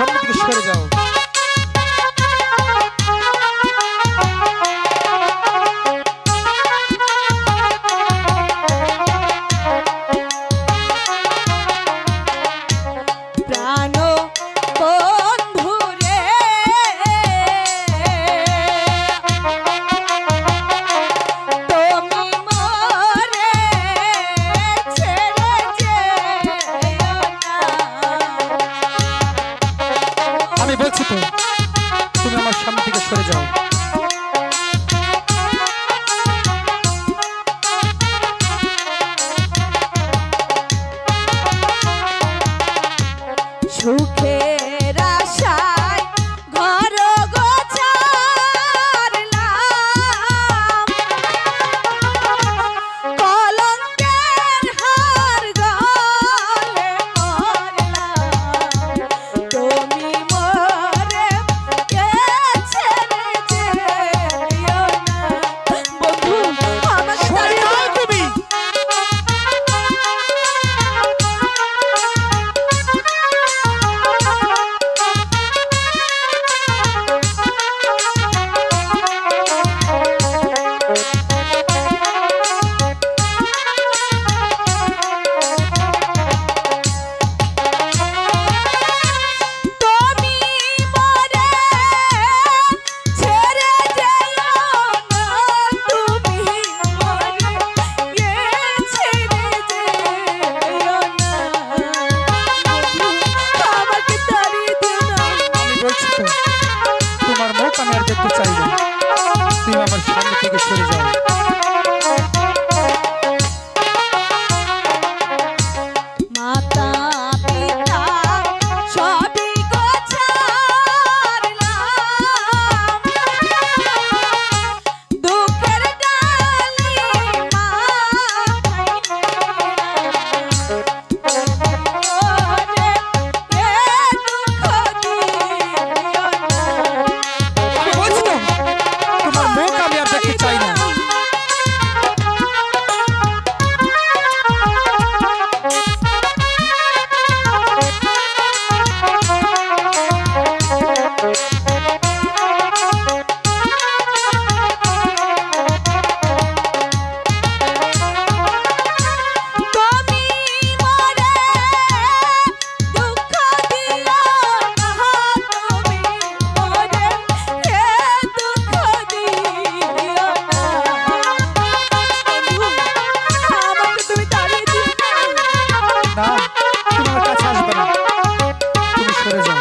সামনের দিকে সরে যাও। একটু চাই। করে যাও